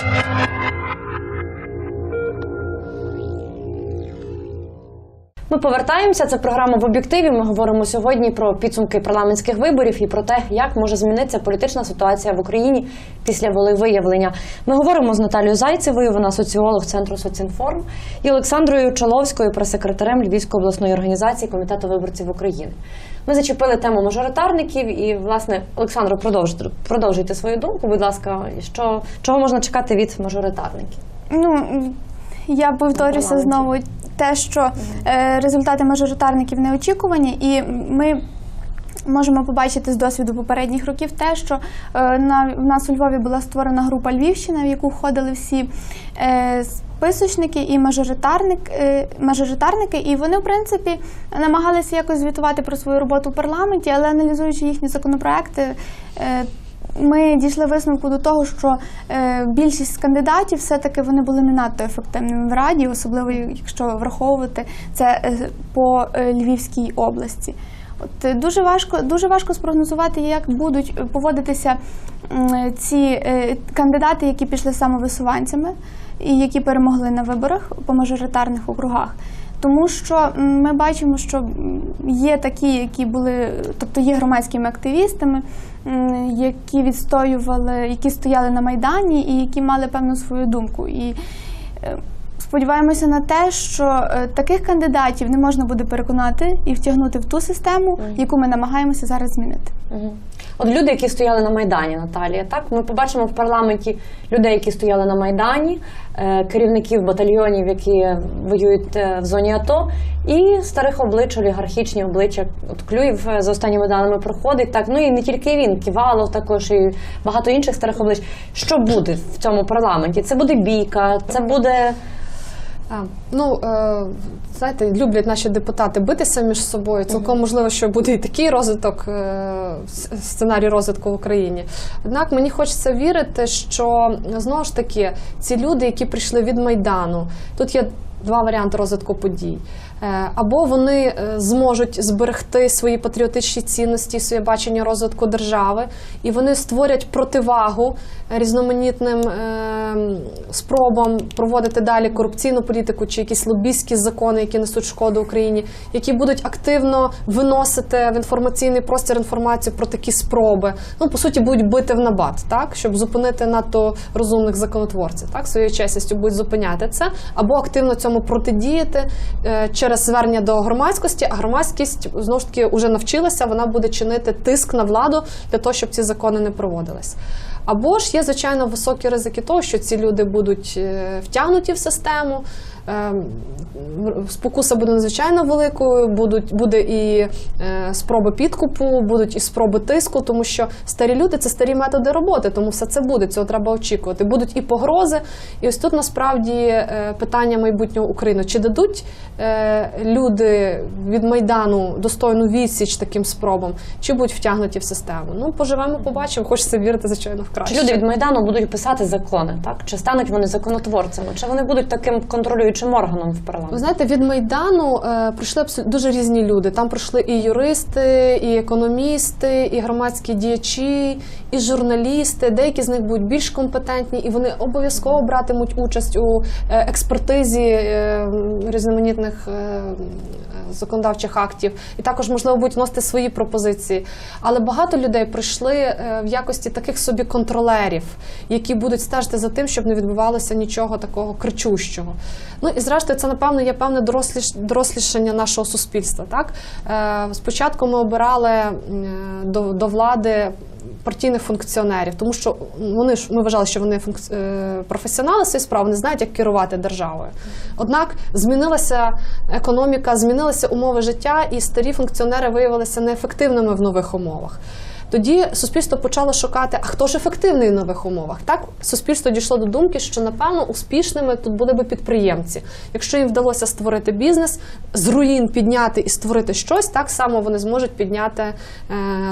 Thank you. Ми повертаємося. Це програма в об'єктиві. Ми говоримо сьогодні про підсумки парламентських виборів і про те, як може змінитися політична ситуація в Україні після волевиявлення. Ми говоримо з Наталією Зайцевою, вона соціолог центру соцінформ, і Олександрою Чоловською, прес-секретарем Львівської обласної організації Комітету виборців України. Ми зачепили тему мажоритарників і, власне, Олександро, продовжуйте, продовжуйте свою думку. Будь ласка, що чого можна чекати від мажоритарників? Ну я повторюся знову те, що е, результати мажоритарників неочікувані, і ми. Можемо побачити з досвіду попередніх років те, що е, на в нас у Львові була створена група Львівщина, в яку входили всі е, списочники і мажоритарник, е, мажоритарники, і вони, в принципі, намагалися якось звітувати про свою роботу в парламенті, але аналізуючи їхні законопроекти, е, ми дійшли висновку до того, що е, більшість кандидатів все-таки вони були не надто ефективними в раді, особливо якщо враховувати це е, по е, Львівській області. От дуже важко, дуже важко спрогнозувати, як будуть поводитися ці кандидати, які пішли самовисуванцями і які перемогли на виборах по мажоритарних округах. Тому що ми бачимо, що є такі, які були, тобто є громадськими активістами, які відстоювали, які стояли на майдані і які мали певну свою думку. І е, сподіваємося на те, що е, таких кандидатів не можна буде переконати і втягнути в ту систему, яку ми намагаємося зараз змінити. От люди, які стояли на Майдані, Наталія, так ми побачимо в парламенті людей, які стояли на Майдані, е, керівників батальйонів, які воюють е, в зоні АТО, і старих облич, олігархічні обличчя. От Клюєв е, за останніми даними проходить. Так, ну і не тільки він, Ківалов, також і багато інших старих облич. Що буде в цьому парламенті? Це буде бійка, це буде. Ну, е, знаєте, люблять наші депутати битися між собою. Цілком можливо, що буде і такий розвиток, е, сценарій розвитку в Україні. Однак мені хочеться вірити, що знову ж таки ці люди, які прийшли від Майдану, тут є два варіанти розвитку подій. Е, Або вони е, зможуть зберегти свої патріотичні цінності, своє бачення розвитку держави, і вони створять противагу різноманітним е, спробам проводити далі корупційну політику чи якісь лобістські закони, які несуть шкоду Україні, які будуть активно виносити в інформаційний простір інформацію про такі спроби. Ну по суті, будуть бити в набат, так щоб зупинити надто розумних законотворців, так своєю чесністю будуть зупиняти це, або активно цьому протидіяти е, через звернення до громадськості. А громадськість знову ж таки вже навчилася, вона буде чинити тиск на владу для того, щоб ці закони не проводились. Або ж є звичайно високі ризики того, що ці люди будуть е, втягнуті в систему. Ем, Спокуса буде надзвичайно великою, будуть буде і е, спроби підкупу, будуть і спроби тиску, тому що старі люди це старі методи роботи, тому все це буде. Цього треба очікувати. Будуть і погрози. І ось тут насправді е, питання майбутнього України: чи дадуть е, люди від майдану достойну відсіч таким спробам, чи будуть втягнуті в систему? Ну поживемо, побачимо. Хочеться вірити, звичайно, в краще. Чи люди від Майдану будуть писати закони, так? Чи стануть вони законотворцями? Чи вони будуть таким контролюючим органом в Ви знаєте, від майдану е, прийшли дуже різні люди. Там прийшли і юристи, і економісти, і громадські діячі, і журналісти. Деякі з них будуть більш компетентні, і вони обов'язково братимуть участь у е, експертизі е, різноманітних е, законодавчих актів, і також можливо будуть вносити свої пропозиції. Але багато людей прийшли е, в якості таких собі контролерів, які будуть стежити за тим, щоб не відбувалося нічого такого кричущого. Ну і зрештою, це напевно є певне доросліш, дорослішання нашого суспільства. Так е, спочатку ми обирали до, до влади. Партійних функціонерів, тому що вони ж ми вважали, що вони функці... е, професіонали своєї справи, вони знають, як керувати державою. Однак змінилася економіка, змінилися умови життя, і старі функціонери виявилися неефективними в нових умовах. Тоді суспільство почало шукати, а хто ж ефективний в нових умовах. Так суспільство дійшло до думки, що напевно успішними тут були би підприємці. Якщо їм вдалося створити бізнес, з руїн підняти і створити щось, так само вони зможуть підняти е,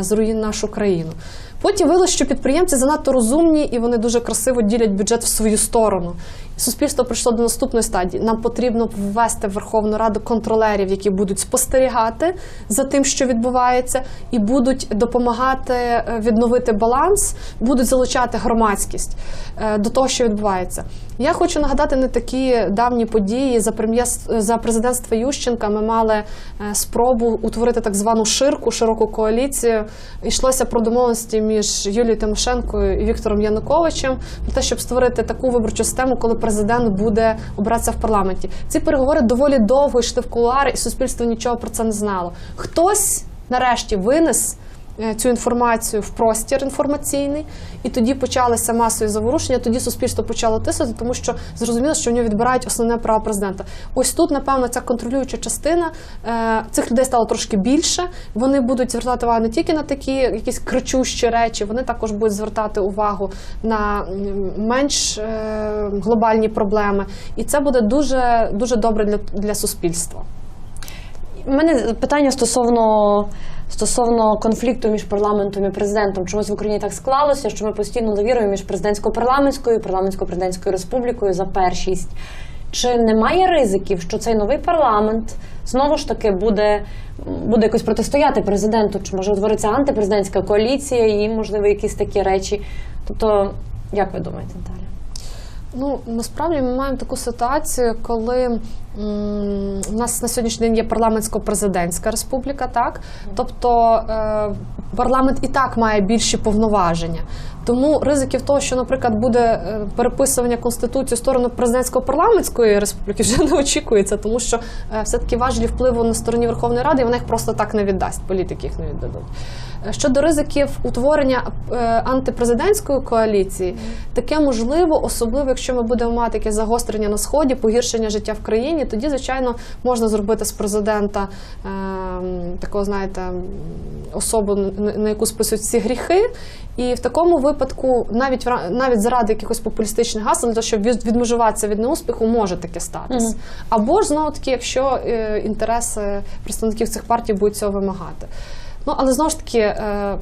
з руїн нашу країну. Потім виявилося, що підприємці занадто розумні і вони дуже красиво ділять бюджет в свою сторону. Суспільство прийшло до наступної стадії. Нам потрібно ввести в Верховну Раду контролерів, які будуть спостерігати за тим, що відбувається, і будуть допомагати е, відновити баланс, будуть залучати громадськість е, до того, що відбувається. Я хочу нагадати не такі давні події. За прем'єр за президентства Ющенка ми мали е, спробу утворити так звану ширку, широку коаліцію. Йшлося про домовленості між Юлією Тимошенкою і Віктором Януковичем про те, щоб створити таку виборчу систему, коли президент буде обратися в парламенті. Ці переговори доволі довго йшли в кулуари, і суспільство нічого про це не знало. Хтось нарешті винес цю інформацію в простір інформаційний, і тоді почалися масові заворушення. Тоді суспільство почало тиснути, тому що зрозуміло, що в нього відбирають основне право президента. Ось тут, напевно, ця контролююча частина е, цих людей стало трошки більше. Вони будуть звертати увагу не тільки на такі якісь кричущі речі, вони також будуть звертати увагу на менш е, глобальні проблеми. І це буде дуже дуже добре для, для суспільства. У мене питання стосовно, стосовно конфлікту між парламентом і президентом. Чомусь в Україні так склалося, що ми постійно лавіруємо між президентсько-парламентською і парламентсько-президентською республікою за першість. Чи немає ризиків, що цей новий парламент знову ж таки буде, буде якось протистояти президенту? Чи може утвориться антипрезидентська коаліція і, можливо, якісь такі речі? Тобто, як ви думаєте, Наталя? Ну насправді ми маємо таку ситуацію, коли у нас на сьогоднішній день є парламентсько-президентська республіка, так тобто е, парламент і так має більші повноваження. Тому ризиків того, що, наприклад, буде е, переписування конституції в сторону президентсько-парламентської республіки, вже не очікується, тому що е, все-таки важелі впливу на стороні Верховної Ради, і вона їх просто так не віддасть. Політики їх не віддадуть. Щодо ризиків утворення е, антипрезидентської коаліції, таке можливо, особливо якщо ми будемо мати якесь загострення на сході, погіршення життя в країні, тоді, звичайно, можна зробити з президента е, такого, знаєте, особу, на- яку списують всі гріхи. І в такому випадку, навіть навіть заради якихось популістичних гасел, того, щоб від- відмежуватися від неуспіху, може таке статись. Або ж знову таки, якщо е, інтереси представників цих партій будуть цього вимагати. Ну але знову ж таки, е,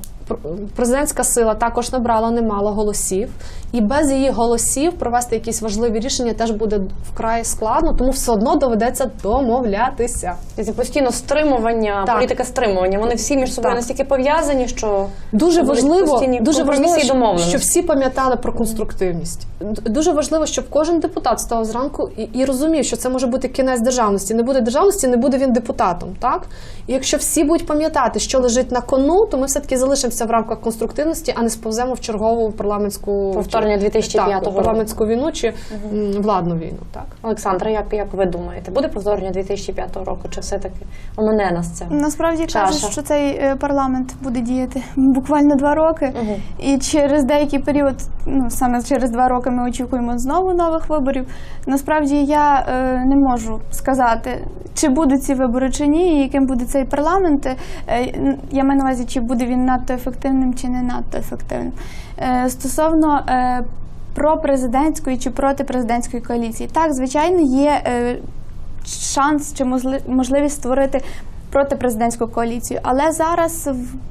президентська сила також набрала немало голосів, і без її голосів провести якісь важливі рішення теж буде вкрай складно, тому все одно доведеться домовлятися. Це постійно стримування, Так. політика стримування. Вони всі між собою Так. настільки пов'язані, що Дуже важливо, дуже важливо, щоб, щоб всі пам'ятали про конструктивність. Дуже важливо, щоб кожен депутат став зранку і, і розумів, що це може бути кінець державності. Не буде державності, не буде він депутатом. Так і якщо всі будуть пам'ятати, що лежить на кону, то ми все таки залишимося в рамках конструктивності, а не сповземо в чергову парламентську Повторення 2005 так, року. парламентську війну чи м, владну війну. Так. Олександра, як, як ви думаєте, буде повторення 2005 року, чи все-таки омине нас це? Насправді Чаша. кажуть, що цей е, парламент буде діяти буквально два роки, Мгм. і через деякий період, ну саме через два роки, ми очікуємо знову нових виборів. Насправді я е, не можу сказати, чи будуть ці вибори чи ні, і яким буде цей парламент. Е, я маю на увазі, чи буде він надто ефективним, чи не надто ефективним. Е, стосовно про пропрезидентської чи протипрезидентської коаліції, так звичайно є. Е, шанс чи можливість створити протипрезидентську коаліцію. Але зараз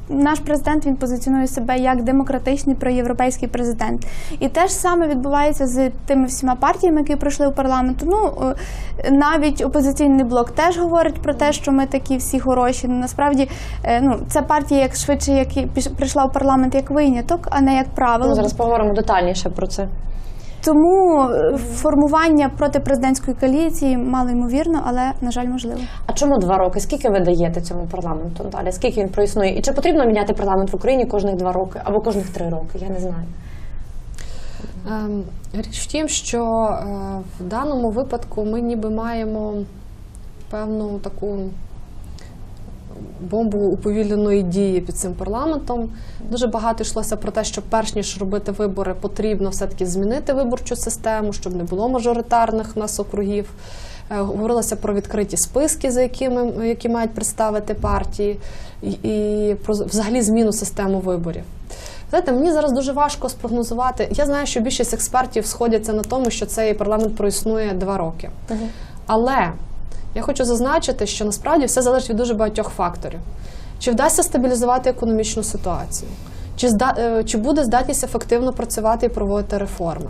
наш президент він позиціонує себе як демократичний проєвропейський президент. І те ж саме відбувається з тими всіма партіями, які пройшли в парламент. Ну е, навіть опозиційний блок теж говорить про те, що ми такі всі хороші. Ну, Насправді, е, ну це партія, як швидше, як прийшла в парламент як виняток, а не як правило. Ми зараз поговоримо детальніше про це. Тому е, формування протипрезидентської коаліції мало ймовірно, але на жаль, можливо. А чому два роки? Скільки ви даєте цьому парламенту далі? Скільки він проіснує? І чи потрібно міняти парламент в Україні кожних два роки або кожних три роки? Я не знаю. Ем, Річ в тім, що е, в даному випадку ми ніби маємо певну таку бомбу уповільненої дії під цим парламентом. Дуже багато йшлося про те, що перш ніж робити вибори, потрібно все-таки змінити виборчу систему, щоб не було мажоритарних у нас округів. Е, Говорилося про відкриті списки, за якими які мають представити партії, і, і про взагалі зміну системи виборів. Знаєте, мені зараз дуже важко спрогнозувати. Я знаю, що більшість експертів сходяться на тому, що цей парламент проіснує два роки. Але я хочу зазначити, що насправді все залежить від дуже багатьох факторів. Чи вдасться стабілізувати економічну ситуацію? Чи, зда, е, чи буде здатність ефективно працювати і проводити реформи?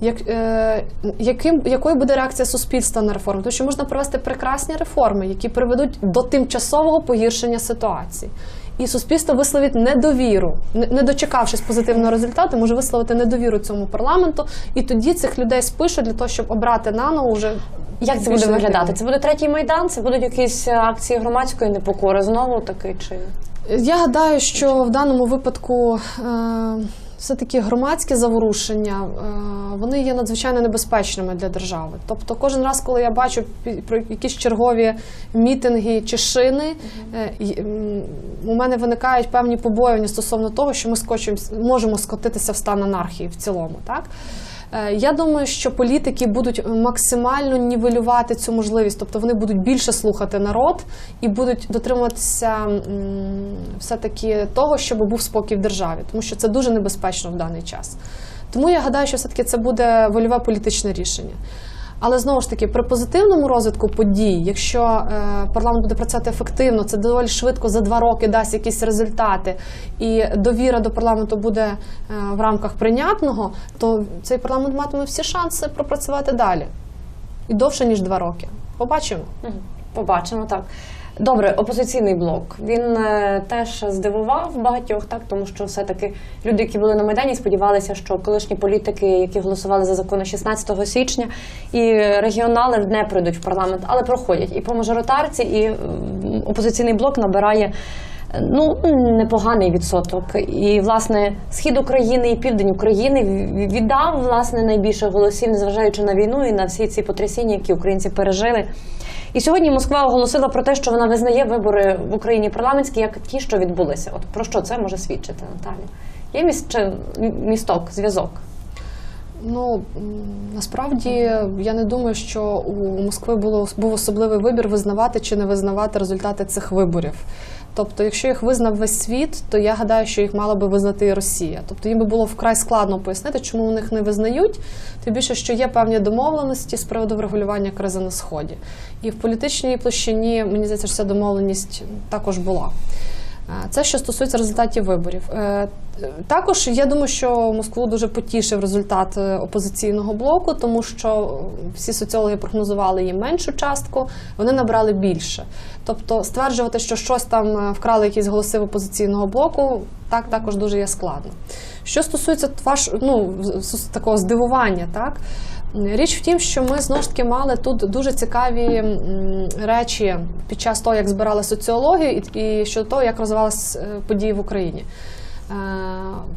Як, е, яким, якою буде реакція суспільства на реформи? Тому що можна провести прекрасні реформи, які приведуть до тимчасового погіршення ситуації. І суспільство висловить недовіру, не не дочекавшись позитивного результату, може висловити недовіру цьому парламенту, і тоді цих людей спишуть для того, щоб обрати наново вже Як це буде виглядати? Це буде третій майдан? Це будуть якісь е, акції громадської непокори знову таки чи Я гадаю, що в даному випадку е, все-таки громадські заворушення е, вони є надзвичайно небезпечними для держави. Тобто, кожен раз, коли я бачу про якісь чергові мітинги чи шини, у мене виникають певні побоювання стосовно того, що ми скочимо, можемо скотитися в стан анархії в цілому. Так? Е, Я думаю, що політики будуть максимально нівелювати цю можливість, тобто вони будуть більше слухати народ і будуть дотримуватися все-таки того, щоб був спокій в державі, тому що це дуже небезпечно в даний час. Тому я гадаю, що все-таки це буде вольове політичне рішення. Але знову ж таки, при позитивному розвитку подій, якщо е, парламент буде працювати ефективно, це доволі швидко за два роки дасть якісь результати, і довіра до парламенту буде е, в рамках прийнятного, то цей парламент матиме всі шанси пропрацювати далі і довше ніж два роки. Побачимо. Побачимо так. Добре, опозиційний блок. Він е, теж здивував багатьох, так тому що все-таки люди, які були на майдані, сподівалися, що колишні політики, які голосували за закони 16 січня, і регіонали не пройдуть в парламент, але проходять і по мажоритарці, і опозиційний блок набирає. е, Ну, непоганий відсоток. І, власне, схід України і південь України віддав власне найбільше голосів, незважаючи на війну і на всі ці потрясіння, які українці пережили. І сьогодні Москва оголосила про те, що вона визнає вибори в Україні парламентські як ті, що відбулися. От про що це може свідчити, Наталі? Є міст, чи місток, зв'язок? Ну насправді я не думаю, що у Москви було був особливий вибір визнавати чи не визнавати результати цих виборів. Тобто, якщо їх визнав весь світ, то я гадаю, що їх мала би визнати і Росія. Тобто їм би було вкрай складно пояснити, чому вони них не визнають. Тим більше, що є певні домовленості з приводу врегулювання кризи на сході. І в політичній площині мені здається, що ця домовленість також була. Це що стосується результатів виборів. Е, Також я думаю, що Москву дуже потішив результат е, опозиційного блоку, тому що всі соціологи прогнозували їм меншу частку, вони набрали більше. Тобто стверджувати, що щось там е, вкрали якісь голоси в опозиційного блоку, так також дуже є складно. Що стосується ваш, ну, такого здивування, так. Річ в тім, що ми знову ж таки мали тут дуже цікаві речі під час того, як збирали соціологію, і, і щодо того, як розвивалися е, події в Україні. Е,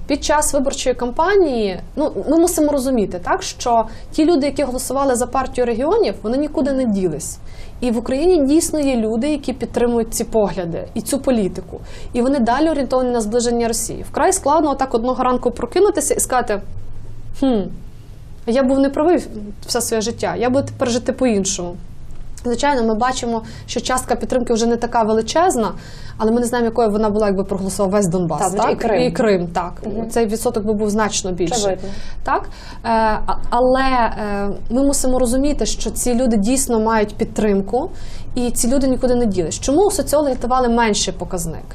Під час виборчої кампанії, ну ми мусимо розуміти, так що ті люди, які голосували за партію регіонів, вони нікуди не ділись. І в Україні дійсно є люди, які підтримують ці погляди і цю політику. І вони далі орієнтовані на зближення Росії. Вкрай складно так одного ранку прокинутися і сказати: хм, я був неправий все своє життя, я буду тепер жити по-іншому. Звичайно, ми бачимо, що частка підтримки вже не така величезна, але ми не знаємо, якою вона була, якби проголосував весь Донбас. Так, Так, і Крим. І Крим, так. Мгм. Цей відсоток би був значно більший. Так? Е, але е, ми мусимо розуміти, що ці люди дійсно мають підтримку, і ці люди нікуди не ділись. Чому соціологи давали менший показник?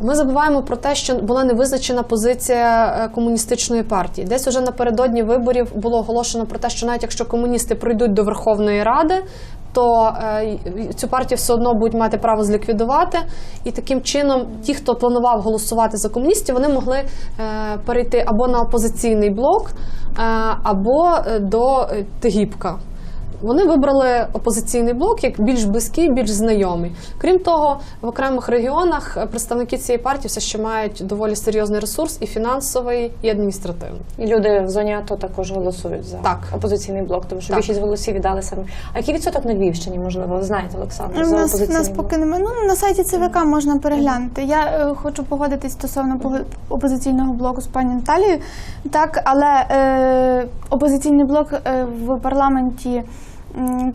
Ми забуваємо про те, що була невизначена позиція е, комуністичної партії. Десь уже напередодні виборів було оголошено про те, що навіть якщо комуністи прийдуть до Верховної Ради, то е, цю партію все одно будуть мати право зліквідувати. І таким чином, ті, хто планував голосувати за комуністів, вони могли е, перейти або на опозиційний блок, е, або до Тегібка. Вони вибрали опозиційний блок як більш близький, більш знайомий. Крім того, в окремих регіонах е, представники цієї партії все ще мають доволі серйозний ресурс і фінансовий, і адміністративний. І люди в зоні АТО також голосують за Так. опозиційний блок, тому що Так. більшість голосів віддали саме. А який відсоток на Львівщині, можливо, ви знаєте, Олександр, У за нас, у нас поки немає. Ну, на сайті ЦВК можна переглянути. Я е, хочу погодитись стосовно опозиційного блоку з пані Наталією. Так, але е, опозиційний блок е, в парламенті.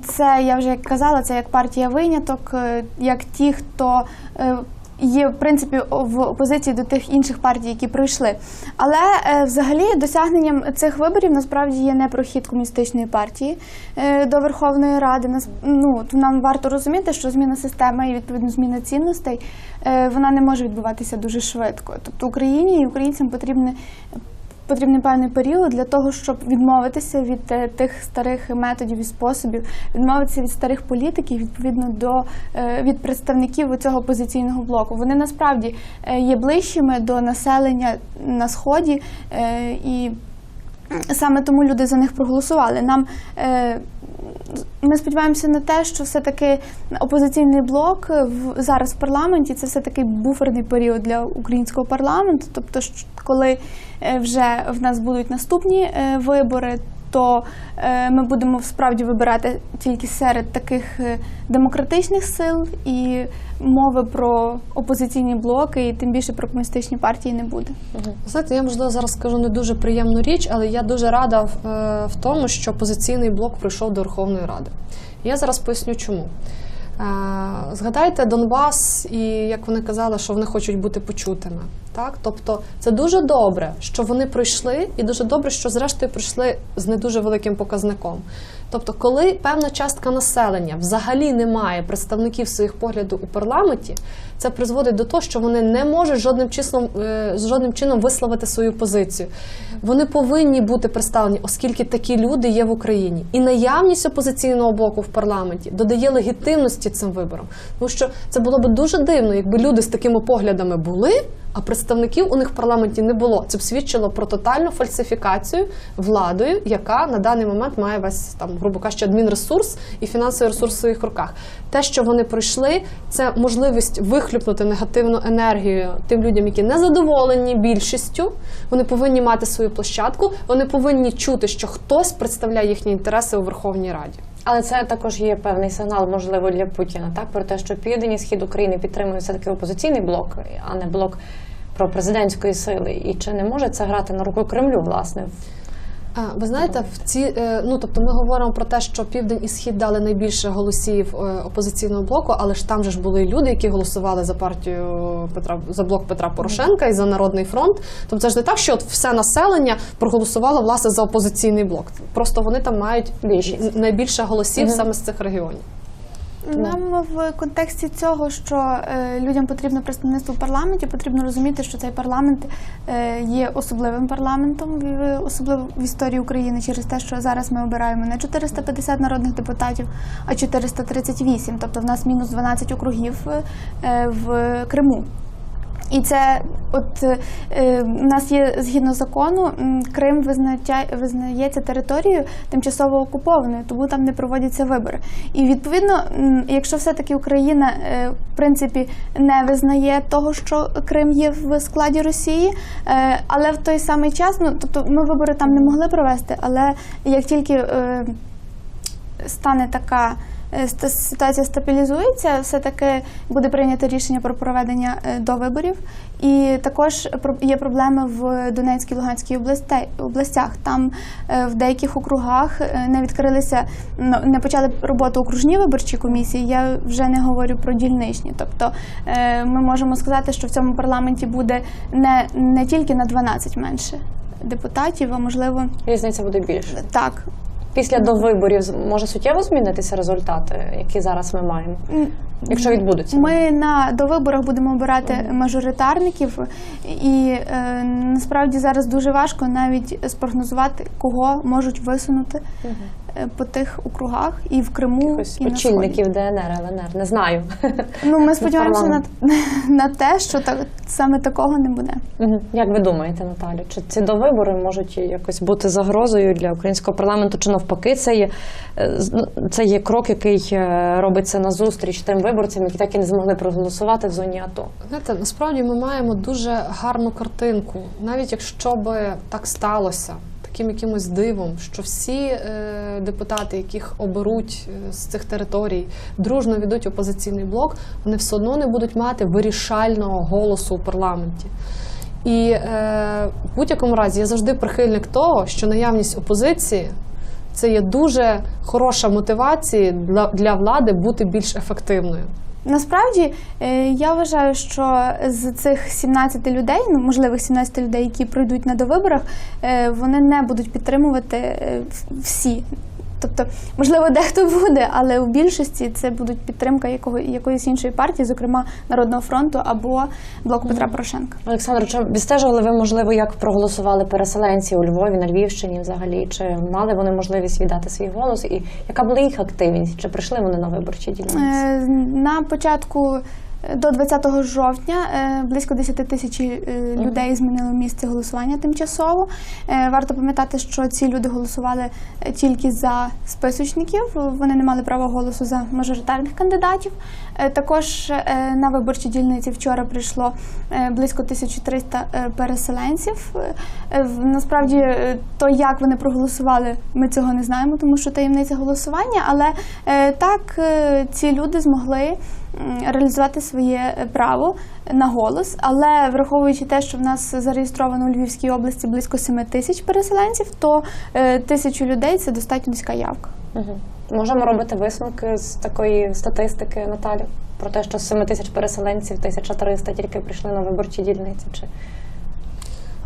Це я вже як казала, це як партія виняток, е, як ті, хто е, є в принципі в опозиції до тих інших партій, які пройшли. Але е, взагалі досягненням цих виборів насправді є не прохід комуністичної партії до Верховної Ради. Ну нам варто розуміти, що зміна системи і відповідно зміна цінностей вона не може відбуватися дуже швидко. Тобто Україні і українцям потрібне. Потрібний певний період для того, щоб відмовитися від е, тих старих методів і способів, відмовитися від старих політиків відповідно до е, від представників цього опозиційного блоку. Вони насправді е, є ближчими до населення на сході, і саме тому люди за них проголосували. Нам ми сподіваємося на те, що все-таки опозиційний блок е, в зараз в парламенті це все-таки буферний період для українського парламенту. Тобто, коли е, вже в нас будуть наступні е, вибори, то е, ми будемо справді вибирати тільки серед таких е, демократичних сил і мови про опозиційні блоки, і тим більше про комуністичні партії не буде. Знаєте, я можливо зараз скажу не дуже приємну річ, але я дуже рада в, е, в тому, що опозиційний блок прийшов до Верховної Ради. Я зараз поясню, чому. Е, Згадайте Донбас, і як вони казали, що вони хочуть бути почутими. Так? Тобто це дуже добре, що вони пройшли, і дуже добре, що зрештою прийшли з не дуже великим показником. Тобто, коли певна частка населення взагалі не має представників своїх поглядів у парламенті, це призводить до того, що вони не можуть жодним числом, е, жодним чином висловити свою позицію. Вони повинні бути представлені, оскільки такі люди є в Україні. І наявність опозиційного блоку в парламенті додає легітимності цим виборам. Тому що це було б дуже дивно, якби люди з такими поглядами були. А представників у них в парламенті не було. Це б свідчило про тотальну фальсифікацію владою, яка на даний момент має весь там, грубо кажучи, адмінресурс і фінансовий ресурс в своїх руках. Те, що вони пройшли, це можливість вихлюпнути негативну енергію тим людям, які не задоволені більшістю. Вони повинні мати свою площадку. Вони повинні чути, що хтось представляє їхні інтереси у Верховній Раді. Але це також є певний сигнал, можливо, для Путіна, так про те, що південь і схід України підтримує все таки опозиційний блок, а не блок про президентської сили. І чи не може це грати на руку Кремлю, власне? Ви знаєте, в ці е, ну тобто ми говоримо про те, що південь і схід дали найбільше голосів е, опозиційного блоку, але ж там же ж були люди, які голосували за партію Петра за блок Петра Порошенка і за народний фронт. Тобто це ж не так, що от все населення проголосувало власне за опозиційний блок. Просто вони там мають Більшість. найбільше голосів угу. саме з цих регіонів. Нам в контексті цього, що е, людям потрібно представництво в парламенті, потрібно розуміти, що цей парламент е, є особливим парламентом, в- особливо в історії України, через те, що зараз ми обираємо не 450 народних депутатів, а 438. Тобто в нас мінус 12 округів е, в Криму. І це, от е, у нас є згідно закону, Крим визначає, визнається територією тимчасово окупованою, тому там не проводяться вибори. І відповідно, якщо все-таки Україна е, в принципі не визнає того, що Крим є в складі Росії, е, але в той самий час, ну тобто ми вибори там не могли провести, але як тільки е, стане така е, ситуація стабілізується, все-таки буде прийнято рішення про проведення е, до виборів. І також є проблеми в Донецькій Луганській областях. Там е, в деяких округах е, не відкрилися, не почали роботу окружні виборчі комісії. Я вже не говорю про дільничні. Тобто е, ми можемо сказати, що в цьому парламенті буде не, не тільки на 12 менше депутатів, а можливо Різниця буде більше. так. Після довиборів може суттєво змінитися результати, які зараз ми маємо, якщо відбудуться. Ми на довиборах будемо обирати мажоритарників, і е, насправді зараз дуже важко навіть спрогнозувати, кого можуть висунути. Е, по тих округах і в Криму, і на Сході. очільників ДНР, ЛНР, не знаю. Ну ми сподіваємося на, на те, що так саме такого не буде. Як ви думаєте, Наталю, чи ці довибори можуть якось бути загрозою для українського парламенту, чи навпаки, це є е, ну, це є крок, який е, робиться назустріч тим виборцям, які так і не змогли проголосувати в зоні АТО? Знаєте, насправді ми маємо дуже гарну картинку, навіть якщо би так сталося. Таким якимось дивом, що всі е, депутати, яких оберуть е, з цих територій, дружно ведуть опозиційний блок, вони все одно не будуть мати вирішального голосу у парламенті. І е, в будь-якому разі я завжди прихильник того, що наявність опозиції це є дуже хороша мотивація для, для влади бути більш ефективною. Насправді е, я вважаю, що з цих 17 людей, ну можливих 17 людей, які пройдуть на довиборах, е, вони не будуть підтримувати е, всі. Тобто, можливо, дехто буде, але у більшості це будуть підтримка якого, якоїсь іншої партії, зокрема Народного фронту або блоку Петра Порошенка. Олександр, чи відстежували ви, можливо, як проголосували переселенці у Львові, на Львівщині взагалі? Чи мали вони можливість віддати свій голос? І яка була їх активність? Чи прийшли вони на виборчі дільниці? Е, На початку до 20 жовтня е, близько 10 тисяч е, людей змінили місце голосування тимчасово. Е, Варто пам'ятати, що ці люди голосували тільки за списочників, вони не мали права голосу за мажоритарних кандидатів. Також на виборчі дільниці вчора прийшло близько 1300 е, переселенців. Насправді, то як вони проголосували, ми цього не знаємо, тому що таємниця голосування. Але так ці люди змогли реалізувати своє е, право на голос. Але враховуючи те, що в нас зареєстровано у Львівській області близько 7 тисяч переселенців, то е, тисячу людей це достатньо низька явка. Угу. Можемо робити висновки з такої статистики, Наталі, про те, що з 7 тисяч переселенців 1300 тільки прийшли на виборчі дільниці. Чи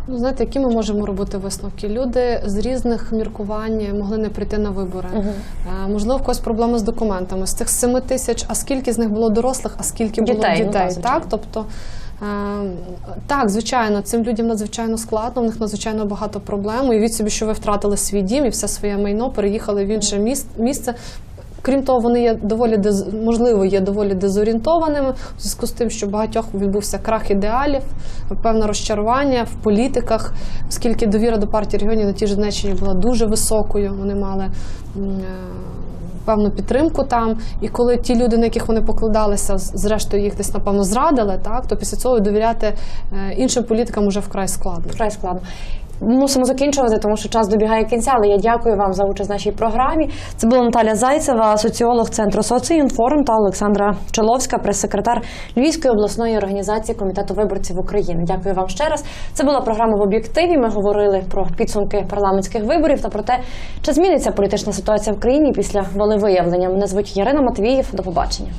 Ну, знаєте, які ми можемо робити висновки? Люди з різних міркувань могли не прийти на вибори. Е, Можливо, в когось проблеми з документами. З цих 7 тисяч, а скільки з них було дорослих, а скільки було Дітей, дітей? ну, так, так? Тобто, е, так, звичайно, цим людям надзвичайно складно, в них надзвичайно багато проблем. Уявіть собі, що ви втратили свій дім і все своє майно, переїхали в інше міс- місце. Крім того, вони є доволі дез- можливо є доволі дезорієнтованими в зв'язку з тим, що багатьох відбувся крах ідеалів, певне розчарування в політиках, оскільки довіра до партії регіонів на тій ж Донеччині була дуже високою. Вони мали е, певну підтримку там. І коли ті люди, на яких вони покладалися, зрештою їх десь напевно зрадили, так то після цього довіряти е, іншим політикам уже вкрай складно. вкрай складно. Мусимо закінчувати, тому що час добігає кінця. Але я дякую вам за участь в нашій програмі. Це була Наталя Зайцева, соціолог центру «Соціінформ» та Олександра Чоловська, прес-секретар Львівської обласної організації комітету виборців України. Дякую вам ще раз. Це була програма в об'єктиві. Ми говорили про підсумки парламентських виборів та про те, чи зміниться політична ситуація в країні після волевиявлення. Мене звуть Ярина Матвієв. До побачення.